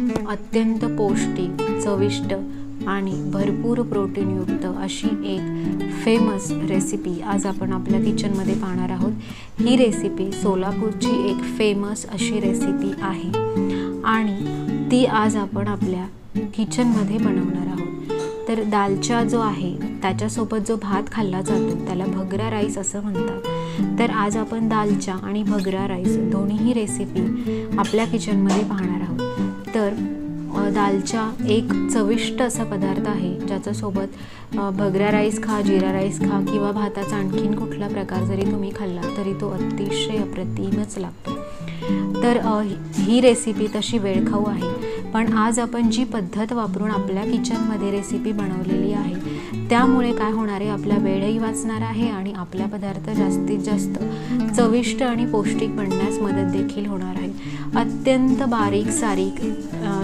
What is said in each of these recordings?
अत्यंत पौष्टिक चविष्ट आणि भरपूर प्रोटीनयुक्त अशी एक फेमस रेसिपी आज आपण आपल्या किचनमध्ये पाहणार आहोत. ही रेसिपी सोलापूरची एक फेमस अशी रेसिपी आहे. आणि ती आज आपण आपल्या किचनमध्ये बनवणार आहोत. तर दालचा जो आहे त्याच्यासोबत जो भात खाल्ला जातो त्याला भगरा राईस असं म्हणतात. तर आज आपण दालचा आणि भगरा राईस दोन्हीही रेसिपी आपल्या किचनमध्ये पाहणार आहोत. तर दालचा एक चविष्ट असा पदार्थ आहे ज्याच्यासोबत सोबत भगरा राईस खा जिरा राईस खा किंवा भाताचा आणखीन कुठला प्रकार जरी तुम्ही खाल्ला तरी तो अतिशय अप्रतिमच लागतो. तर ही रेसिपी तशी वेळखाऊ आहे. पण आज आपण जी पद्धत वापरून आपल्या किचनमध्ये रेसिपी बनवलेली आहे त्यामुळे काय होणार आहे? आपला वेळही वाचणार आहे आणि आपला पदार्थ जास्तीत जास्त चविष्ट आणि पौष्टिक बनण्यास मदत देखील होणार आहे. अत्यंत बारीक सारीक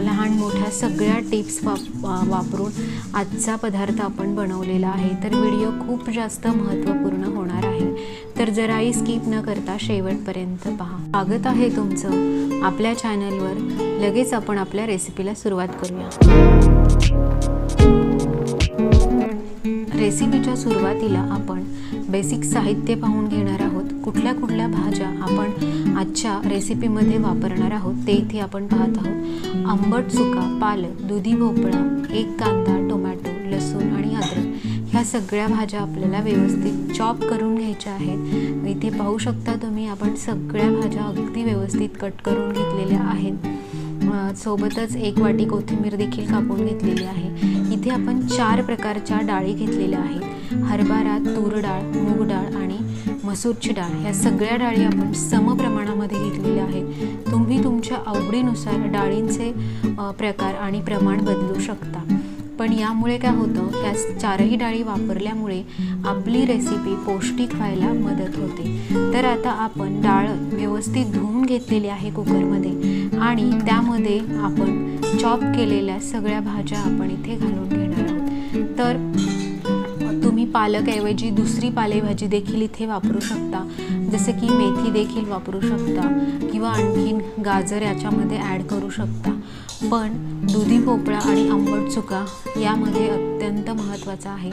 लहान मोठ्या सगळ्या टिप्स वाप वापरून आजचा पदार्थ आपण बनवलेला आहे. तर व्हिडिओ खूप जास्त महत्त्वपूर्ण होणार आहे. तर जराही स्किप न करता शेवटपर्यंत पहा. स्वागत आहे तुमचं आपल्या चॅनलवर. लगेच आपण आपल्या रेसिपीला सुरुवात करूया. रेसिपीच्या सुरुवातीला आपण बेसिक साहित्य पाहून घेणार आहोत. कुठल्या कुठल्या भाज्या आपण आजच्या रेसिपीमध्ये वापरणार आहोत ते इथे आपण पाहत आहोत. आंबट चुका पालक दुधी भोपळा एक कांदा टोमॅटो लसूण आणि अद्रक ह्या सगळ्या भाज्या आपल्याला व्यवस्थित चॉप करून घ्यायच्या आहेत. इथे पाहू शकता तुम्ही आपण सगळ्या भाज्या अगदी व्यवस्थित कट करून घेतलेल्या आहेत. सोबतच एक वाटी कोथिंबीर देखील कापून घेतलेली आहे. इथे आपण चार प्रकारच्या डाळी घेतलेल्या आहेत. हरभरा तूर डाळ मूग डाळ आणि मसूरची डाळ. ह्या सगळ्या डाळी आपण सम प्रमाणामध्ये घेतलेल्या आहेत. तुम्ही तुमच्या आवडीनुसार डाळींचे प्रकार आणि प्रमाण बदलू शकता. पण यामुळे काय होतं ह्या चारही डाळी वापरल्यामुळे आपली रेसिपी पौष्टिक व्हायला मदत होते. तर आता आपण डाळ व्यवस्थित धुवून घेतलेली आहे कुकरमध्ये आणि त्यामध्ये आपण चॉप केलेल्या सगळ्या भाज्या आपण इथे घालून घेणार आहोत. तर तुम्ही पालकऐवजी दुसरी पालेभाजी देखील इथे वापरू शकता. जसं की मेथी देखील वापरू शकता किंवा आणखीन गाजर याच्यामध्ये ॲड करू शकता. पण दुधी भोपळा आणि आंबट चुका यामध्ये अत्यंत महत्त्वाचा आहे.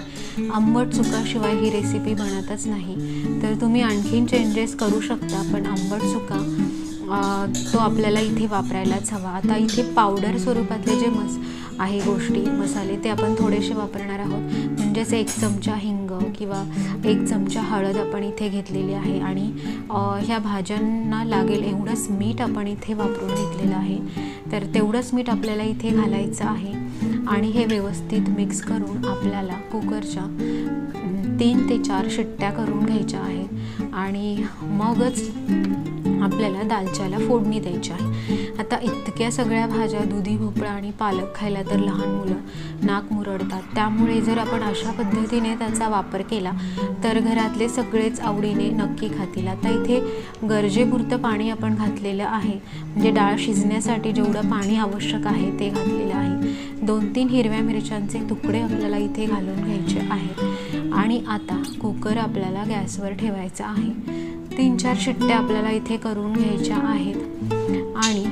आंबट चुकाशिवाय ही रेसिपी बनतच नाही. तर तुम्ही आणखीन चेंजेस करू शकता पण आंबट चुका तो आपल्याला इथे वापरायलाच हवा. आता इथे पावडर स्वरूपातले जे मस आहे गोष्टी मसाले ते आपण थोडेसे वापरणार आहोत. म्हणजेच एक चमचा हिंग किंवा एक चमचा हळद आपण इथे घेतलेली आहे आणि ह्या भाज्यांना लागेल एवढंच मीठ आपण इथे वापरून घेतलेलं आहे. तर तेवढंच मीठ आपल्याला इथे घालायचं आहे आणि हे व्यवस्थित मिक्स करून आपल्याला कुकरच्या तीन ते चार शिट्ट्या करून घ्यायच्या आहेत. आणि मगच आपल्याला दालच्याला फोडणी द्यायची आहे. आता इतक्या सगळ्या भाज्या दुधी भोपळा आणि पालक खायला तर लहान मुलं नाक मुरडतात. त्यामुळे जर आपण अशा पद्धतीने त्याचा वापर केला तर घरातले सगळेच आवडीने नक्की खातील. आता इथे गरजेपुरतं पाणी आपण घातलेलं आहे. म्हणजे डाळ शिजण्यासाठी जेवढं पाणी आवश्यक आहे ते घातलेलं आहे. दोन तीन हिरव्या मिरच्यांचे तुकडे आपल्याला इथे घालून घ्यायचे आहेत आणि आता कुकर आपल्याला गॅसवर ठेवायचा आहे. तीन चार शिट्ट्या आपल्याला इथे करून घ्यायच्या आहेत. आणि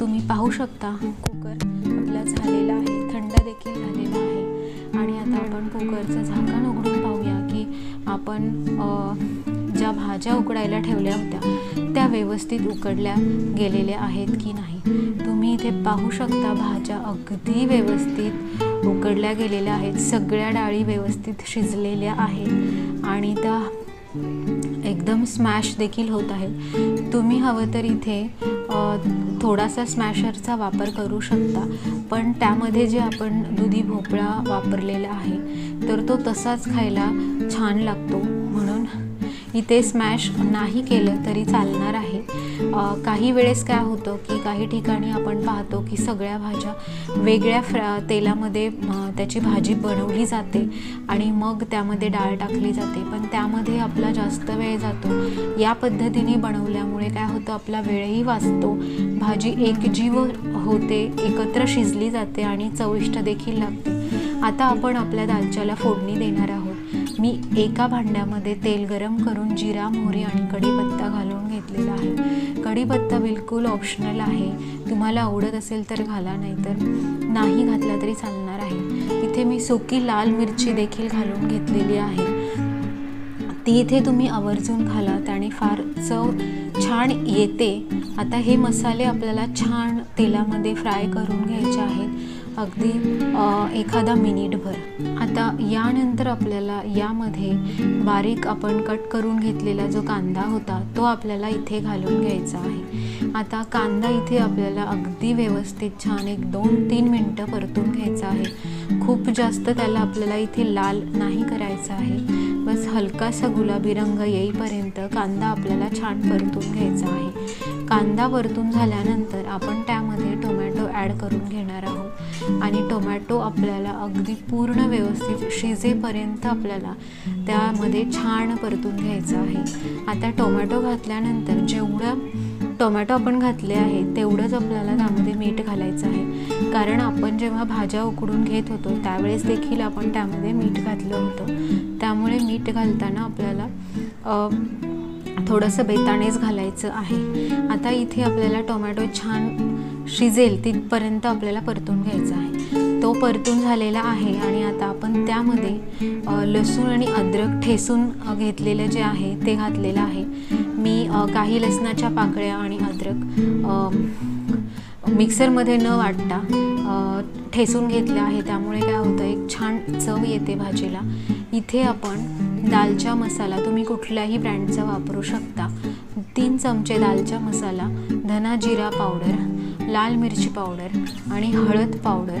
तुम्ही पाहू शकता कुकर आपला झालेला आहे थंड देखील झालेला आहे. आणि आता आपण कुकरचं झाकण उघडून पाहूया की आपण ज्या भाज्या उकडायला ठेवल्या होत्या त्या व्यवस्थित उकडल्या गेलेल्या आहेत की नाही. तुम्ही इथे पाहू शकता भाज्या अगदी व्यवस्थित उकडल्या गेलेल्या आहेत. सगळ्या डाळी व्यवस्थित शिजलेल्या आहेत. आणि त्या एकदम स्मॅश देखील होत आहे. तुम्ही हवं तर इथे थोडासा स्मॅशरचा वापर करू शकता. पण त्यामध्ये जे आपण दुधी भोपळा वापरलेला आहे तर तो तसाच खायला छान लागतो. म्हणून इथे स्मॅश नाही केलं तरी चालणार आहे. काही वेळेस काय होतं की काही ठिकाणी आपण पाहतो की सगळ्या भाज्या वेगळ्या फ्रा तेलामध्ये त्याची भाजी बनवली जाते आणि मग त्यामध्ये डाळ टाकली जाते. पण त्यामध्ये आपला जास्त वेळ जातो. या पद्धतीने बनवल्यामुळे काय होतं आपला वेळही वाचतो. भाजी एकजीव होते एकत्र शिजली जाते आणि चविष्ट देखील लागते. आता आपण आपल्या दालच्याला फोडणी देणार आहोत. मी एका भांड्यामध्ये तेल गरम करून जिरा मोहरी आणि कढीपत्ता घालून घेतलेला आहे. कढीपत्ता बिलकुल ऑप्शनल आहे. तुम्हाला आवडत असेल तर घाला नाहीतर नाही घातला तरी चालणार आहे. इथे मी सुकी लाल मिरची देखील घालून घेतलेली आहे. ती इथे तुम्ही आवर्जून घाला त्याने फार चव छान येते. आता हे मसाले आपल्याला छान तेलामध्ये फ्राय करून घ्यायचे आहेत. अगदी एखादा मिनिटभर. आता यानंतर आपल्याला यामध्ये बारीक आपण कट करून घेतलेला जो कांदा होता तो आपल्याला इथे घालून घ्यायचा आहे. आता कांदा इथे आपल्याला अगदी व्यवस्थित छान एक दोन तीन मिनटं परतून घ्यायचा आहे. खूप जास्त त्याला आपल्याला इथे लाल नाही करायचा आहे. बस हलकासा गुलाबी रंग येईपर्यंत कांदा आपल्याला छान परतून घ्यायचा आहे. कांदा परतून झाल्यानंतर आपण त्यामध्ये टोमॅटो ॲड करून घेणार आहोत. आणि टोमॅटो आपल्याला अगदी पूर्ण व्यवस्थित शिजेपर्यंत आपल्याला त्यामध्ये छान परतून घ्यायचं आहे. आता टोमॅटो घातल्यानंतर जेवढं टोमॅटो आपण घातले आहे तेवढंच आपल्याला त्यामध्ये मीठ घालायचं आहे. कारण आपण जेव्हा भाज्या उकडून घेत होतो त्यावेळेस देखील आपण त्यामध्ये मीठ घातलं होतं. त्यामुळे मीठ घालताना आपल्याला थोडंसं बेताणेच घालायचं आहे. आता इथे आपल्याला टोमॅटो छान शिजेल तिथपर्यंत आपल्याला परतून घ्यायचा आहे. तो परतून झालेला आहे आणि आता आपण त्यामध्ये लसूण आणि अद्रक ठेसून घेतलेलं जे आहे ते घातलेलं आहे. मी काही लसणाच्या पाकळ्या आणि अद्रक मिक्सरमध्ये न वाटता ठेसून घेतलं आहे. त्यामुळे काय होतं एक छान चव येते भाजीला. इथे आपण दालचा मसाला तुम्ही कुठल्याही ब्रँडचा वापरू शकता. तीन चमचे दालचा मसाला धना जिरा पावडर लाल मिरची पावडर आणि हळद पावडर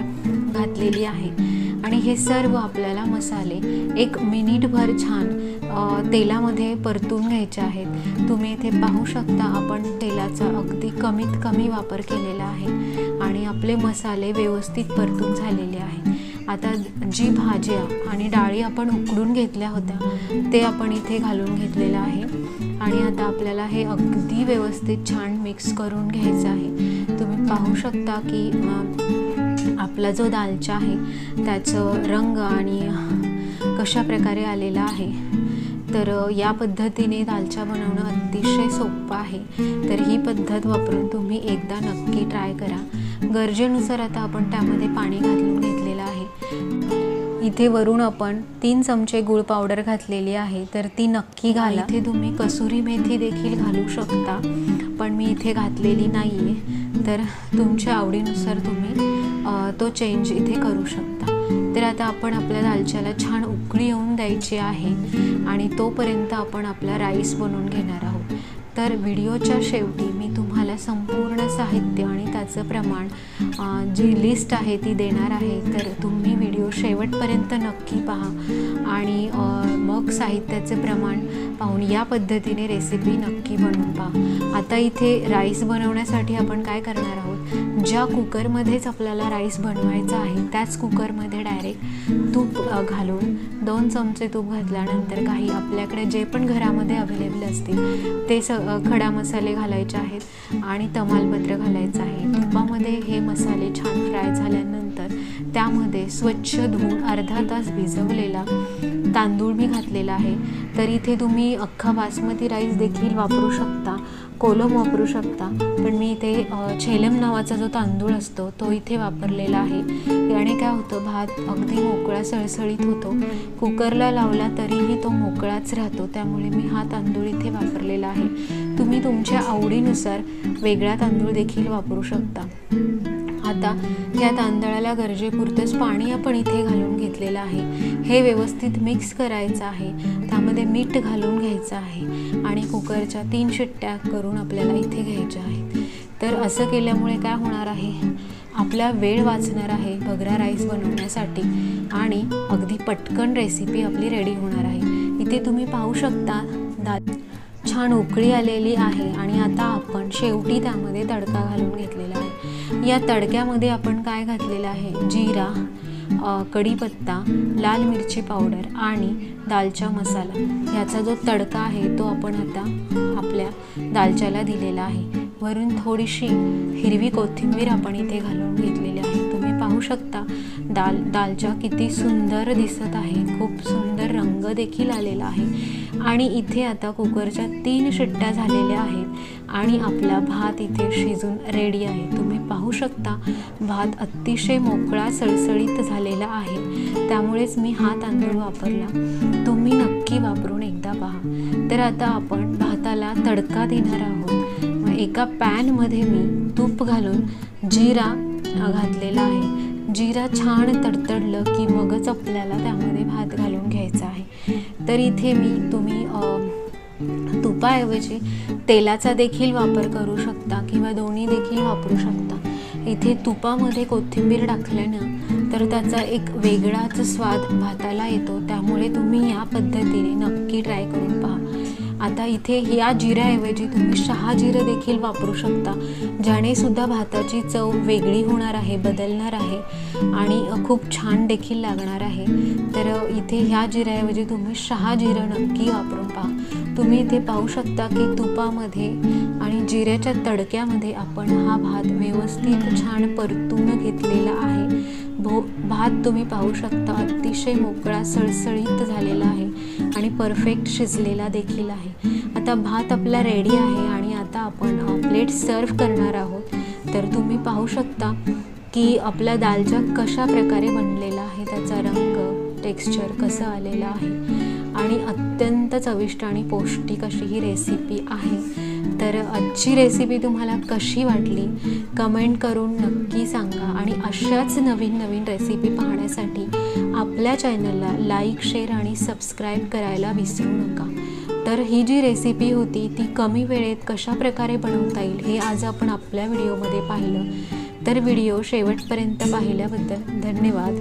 घातलेली आहे. आणि हे सर्व आपल्याला मसाले एक मिनिटभर छान तेलामध्ये परतून घ्यायचे आहेत. तुम्ही इथे पाहू शकता आपण तेलाचा अगदी कमीत कमी वापर केलेला आहे आणि आपले मसाले व्यवस्थित परतून झालेले आहे आता जी भाज्या आणि डाळी आपण उकडून घेतल्या होत्या ते आपण इथे घालून घेतलेलं आहे. आणि आता आपल्याला हे अगदी व्यवस्थित छान मिक्स करून घ्यायचं आहे. तुम्ही पाहू शकता की आपला जो दालचा आहे त्याचं रंग आणि कशा प्रकारे आलेला आहे तर या पद्धतीने दालचा बनवणं अतिशय सोपं आहे. तर ही पद्धत वापरून तुम्ही एकदा नक्की ट्राय करा. गरजेनुसार आता आपण त्यामध्ये पाणी घालून घेतलेलं आहे. इथे वरून आपण तीन चमचे गुळ पावडर घातलेली आहे तर ती नक्की घाला. इथे तुम्ही कसुरी मेथी देखील घालू शकता पण मी इथे घातलेली नाही आहे तर तुमच्या आवडीनुसार तुम्ही तो चेंज इथे करू शकता. तर आता आपण आपल्या दालच्याला छान उकळी येऊन द्यायची आहे आणि तोपर्यंत आपण आपला राईस बनवून घेणार आहोत. तर व्हिडिओच्या शेवटी मी तुम्हाला संपूर्ण साहित्य आणि त्याचं प्रमाण जी लिस्ट आहे ती देणार आहे तर तुम्ही व्हिडिओ शेवटपर्यंत नक्की पहा. आणि मग साहित्याचं प्रमाण पाहून या पद्धतीने रेसिपी नक्की बनवून पहा. आता इथे राईस बनवण्यासाठी आपण काय करणार आहोत? ज्या कुकरमध्येच आपल्याला राईस बनवायचा आहे त्याच कुकरमध्ये डायरेक्ट तूप घालून दोन चमचे तूप घातल्यानंतर काही आपल्याकडे जे पण घरामध्ये अवेलेबल असतील ते स खडा मसाले घालायचे आहेत आणि तमालपत्र घालायचं आहे. तुपामध्ये हे मसाले छान फ्राय झाल्यानंतर त्यामध्ये स्वच्छ धुवून अर्धा तास भिजवलेला तांदूळ मी घातलेला आहे. तर इथे तुम्ही अख्खा बासमती राईस देखील वापरू शकता कोलम वापरू शकता. पण मी इथे छेलम नावाचा जो तांदूळ असतो तो इथे वापरलेला आहे. याने काय होतं भात अगदी मोकळा सळसळीत होतो. कुकरला लावला तरीही तो मोकळाच राहतो. त्यामुळे मी हा तांदूळ इथे वापरलेला आहे. तुम्ही तुमच्या आवडीनुसार वेगळा तांदूळ देखील वापरू शकता. आता या तांदळाला गरजेपुरतंच पाणी आपण इथे घालून घेतलेलं आहे. हे व्यवस्थित मिक्स करायचं आहे. त्यामध्ये मीठ घालून घ्यायचं आहे आणि कुकरच्या तीन शिट्ट्या करून आपल्याला इथे घ्यायच्या आहेत. तर असं केल्यामुळे काय होणार आहे? आपला वेळ वाचणार आहे बगरा राईस बनवण्यासाठी आणि अगदी पटकन रेसिपी आपली रेडी होणार आहे. इथे तुम्ही पाहू शकता दा छान उकळी आलेली आहे आणि आता आपण शेवटी त्यामध्ये तडका घालून घेतलेला आहे. या तडक्यामध्ये आपण काय घातलेलं आहे? जिरा कढीपत्ता लाल मिरची पावडर आणि दालचा मसाला. ह्याचा जो तडका आहे तो आपण आता आपल्या दालच्याला दिलेला आहे. वरून थोडीशी हिरवी कोथिंबीर आपण इथे घालून घेतलेली आहे. तुम्ही पाहू शकता दाल दालचा किती सुंदर दिसत आहे. खूप सुंदर रंग देखील आलेला आहे. आणि इथे आता कुकरच्या तीन शिट्ट्या झालेल्या आहेत. आणि आपला भात इथे शिजून रेडी आहे. तुम्ही पाहू शकता भात अतिशय मोकळा सळसळीत झालेला आहे. त्यामुळेच मी हा तांदूळ वापरला. तुम्ही नक्की वापरून एकदा पहा. तर आता आपण भाताला तडका देणार आहोत. एका पॅनमध्ये मी तूप घालून जिरा घातलेला आहे. जिरा छान तडतडलं की मगच आपल्याला त्यामध्ये भात घालून घ्यायचा आहे. तर इथे मी तुम्ही तुपाऐवजी तेलाचा देखील वापर करू शकता किंवा दोन्ही देखील वापरू शकता. इथे तुपामध्ये कोथिंबीर टाकल्यानं तर त्याचा एक वेगळाच स्वाद भाताला येतो. त्यामुळे तुम्ही या पद्धतीने नक्की ट्राय करून पहा. आता इथे या जिऱ्याऐवजी तुम्ही शहा जिरं देखील वापरू शकता ज्याने सुद्धा भाताची चव वेगळी होणार आहे बदलणार आहे आणि खूप छान देखील लागणार आहे. तर इथे ह्या जिऱ्याऐवजी तुम्ही शहा जिरं नक्की वापरून पहा. तुम्ही इथे पाहू शकता की तुपामध्ये आणि जिऱ्याच्या तडक्यामध्ये आपण हा भात व्यवस्थित छान परतून घेतलेला आहे. भो भात तुम्ही पाहू शकता अतिशय मोकळा सळसळीत झालेला आहे आणि परफेक्ट शिजलेला देखील आहे. आता भात आपला रेडी आहे आणि आता आपण प्लेट सर्व करणार आहोत. तर तुम्ही पाहू शकता की आपला दालचा कशा प्रकारे बनलेला आहे त्याचा रंग टेक्स्चर कसं आलेलं आहे आणि अत्यंत चविष्ट आणि पौष्टिक अशी ही रेसिपी आहे. तर आजची रेसिपी तुम्हाला कशी वाटली? कमेंट करून नक्की सांगा. आणि अशाच नवीन नवीन रेसिपी पाहण्यासाठी आपल्या चॅनलला लाईक शेअर आणि सबस्क्राईब करायला विसरू नका. तर ही जी रेसिपी होती ती कमी वेळेत कशा प्रकारे बनवता येईल हे आज आपण आपल्या व्हिडिओमध्ये पाहिलं. तर व्हिडिओ शेवटपर्यंत पाहिल्याबद्दल धन्यवाद.